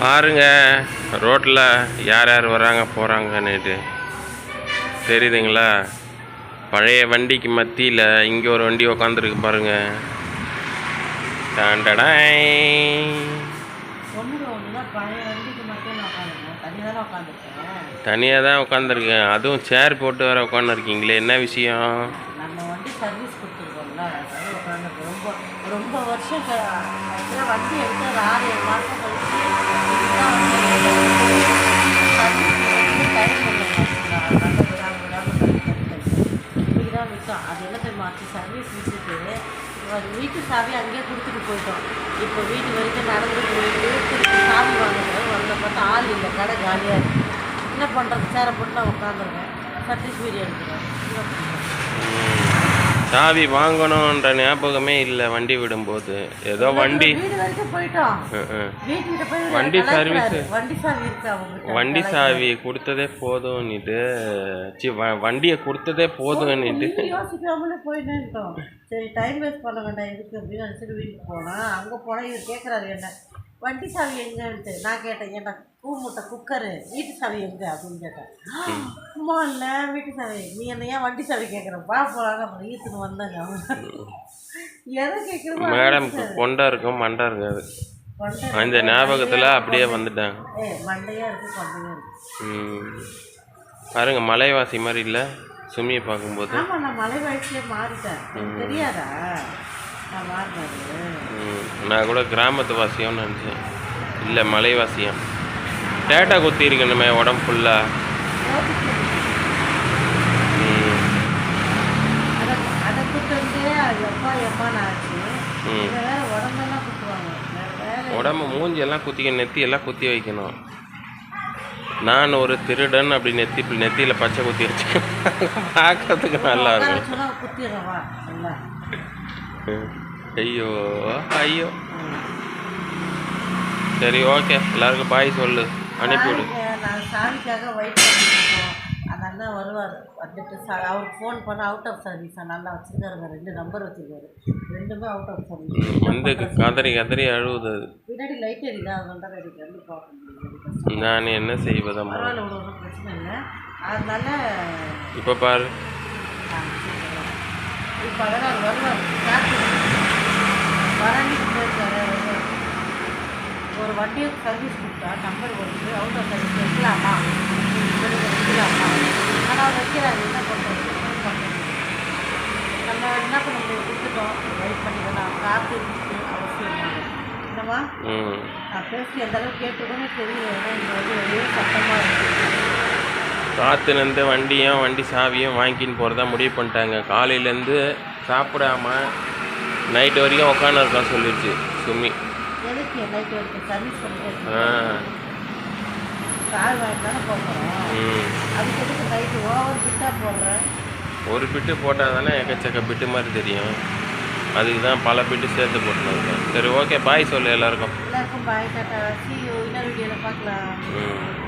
பாருங்க ரோட்டில் யார் யார் வராங்க போகிறாங்கன்னுட்டு தெரியுதுங்களா? பழைய வண்டிக்கு மத்தியில் இங்கே ஒரு வண்டி உக்காந்துருக்கு பாருங்க. டாண்டடாய். தனியாக தான் உட்காந்துருக்கேன் அதுவும் சேர் போட்டு வேற உட்காந்துருக்கீங்களே என்ன விஷயம்? ரொம்ப ரொம்ப வருஷம் வண்டி எடுத்து ஆறு மாதம் தான் விட்டோம் அது என்ன தெரியுமா ஆச்சு சர்வீஸ் விட்டுட்டு அது வீட்டு சாவி அங்கேயே கொடுத்துட்டு போயிட்டோம். இப்போ வீட்டு வரைக்கும் நடந்து போயிட்டு திருப்பி சாவி வாங்குறது வந்த பார்த்தா ஆள் இல்லை கடை காலியாக இருக்குது என்ன பண்ணுறது சேரை போட்டு நான் உட்காந்துருக்கேன். சர்டிஃபிகேட் எடுக்கிறேன் என்ன சாவி வாங்கணுன்ற ஞாபகமே இல்லை வண்டி விடும்போது. ஏதோ வண்டி. வண்டி service. வண்டி சாவி இருக்கு கொடுத்ததே போதும்னுட்டு சி வண்டியை கொடுத்ததே போதும்னுட்டு யோசிக்காமலே போயிட்டோம் சரி டைம் வேஸ்ட் பண்ண வேண்டாம் எதுக்கு அப்படின்னு நினச்சிட்டு வீட்டுக்கு போனால் அங்கே போனால் இவர் கேட்குறாரு என்ன? வண்டி சாவி எங்கன்ட்டு நான் கேட்டேன் ஏன்டா கூமுட்டை குக்கரு வீட்டு சாவி எங்க? அப்படின்னு கேட்டேன். அம்மா இல்லை வீட்டு சாவி. நீ என்ன ஏன் வண்டி சாவி கேட்குற பா போகிறாங்க அப்புறம் ஈத்துன்னு வந்தாங்க எதை கேட்குறோமோ மேடம்க்கு கொண்டா இருக்கும் மண்டா இருக்காது. அந்த ஞாபகத்தில் அப்படியே வந்துட்டாங்க ஏ மண்டையா இருக்கு கொண்டையா இருக்கு. ம். பாருங்க மலைவாசி மாதிரி இல்லை சுமியை பார்க்கும்போது. ஆமா நான் மலை வயசுலேயே மாறிட்டேன் தெரியாதா? நான் கூட கிராமத்து வாசியம்னு நினச்சேன். இல்லை மலைவாசியம் டேட்டா குத்திருக்கணுமே உடம்பு ஃபுல்லாக உடம்பு மூஞ்சி எல்லாம் குத்திக்க நெத்தி எல்லாம் குத்தி வைக்கணும். நான் ஒரு திருடன் அப்படி நெத்தி நெத்தியில் பச்சை குத்தி வச்சு பார்க்கறதுக்கு நல்லா இருக்கும். ம். ஐயோ ஐயோ. சரி ஓகே எல்லாருக்கும் பாய் சொல்லு. அனுப்பிவிடு நான் சாவிக்காக வெயிட் பண்ணிருக்கோம். அந்த அண்ணன் வருவார். வந்துட்டு சா அவருக்கு ஃபோன் பண்ண அவுட் ஆஃப் சர்வீஸ் நல்லா வச்சிருக்காருங்க ரெண்டு நம்பர் வச்சிருக்காரு. ரெண்டுமே அவுட் ஆஃப் சர்வீஸ் வந்து கதறி கதறி அழுவுது அது. பின்னாடி லைட் எரியுதா அதனால தான் எனக்கு வந்து பார்க்க நான் என்ன செய்வதம்மா? பரவாயில்ல ஒன்றும் பிரச்சனை இல்லை. அதனால இப்போ பாரு. இப்போ அதெல்லாம் வருவார் வராண்டிட்டு போயிருக்காரு ஒரு வண்டியை சர்வீஸ் கொடுத்தா நம்பர் வந்து அவுட் ஆஃப் சர்வீஸ் வைக்கலாமா? வைக்கலாமா? ஆனால் அவர் வைக்கிறாரு என்ன பண்ணுறது நம்ம என்ன பண்ண முடியும்? கொடுத்துட்டோம். வெயிட் பண்ணிக்கலாம் காற்று அவசியம் ம். நான் பேசி எந்த அளவுக்கு கேட்டுக்கணும் தெரியும் ஏன்னா இங்கே வந்து வெளியே சத்தமாக இருக்குது காத்துலேருந்து வண்டியும் வண்டி சாவியும் வாங்கின்னு போகிறதா முடிவு பண்ணிட்டாங்க. காலையிலேருந்து சாப்பிடாம நைட்டு வரைக்கும் உட்காந்து இருக்கா சொல்லிடுச்சு சுமி. ஆ. ஒரு பிட்டு போட்டால் தானே எக்கச்சக்க பிட்டு மாதிரி தெரியும். அதுக்கு தான் பல பிட்டு சேர்த்து போட்டுருக்கேன் சரி ஓகே பாய் சொல்லு எல்லாருக்கும். எல்லாருக்கும் பாய் டாட்டா சி இன்னொரு வீடியோவில் பார்க்கலாம். ம்.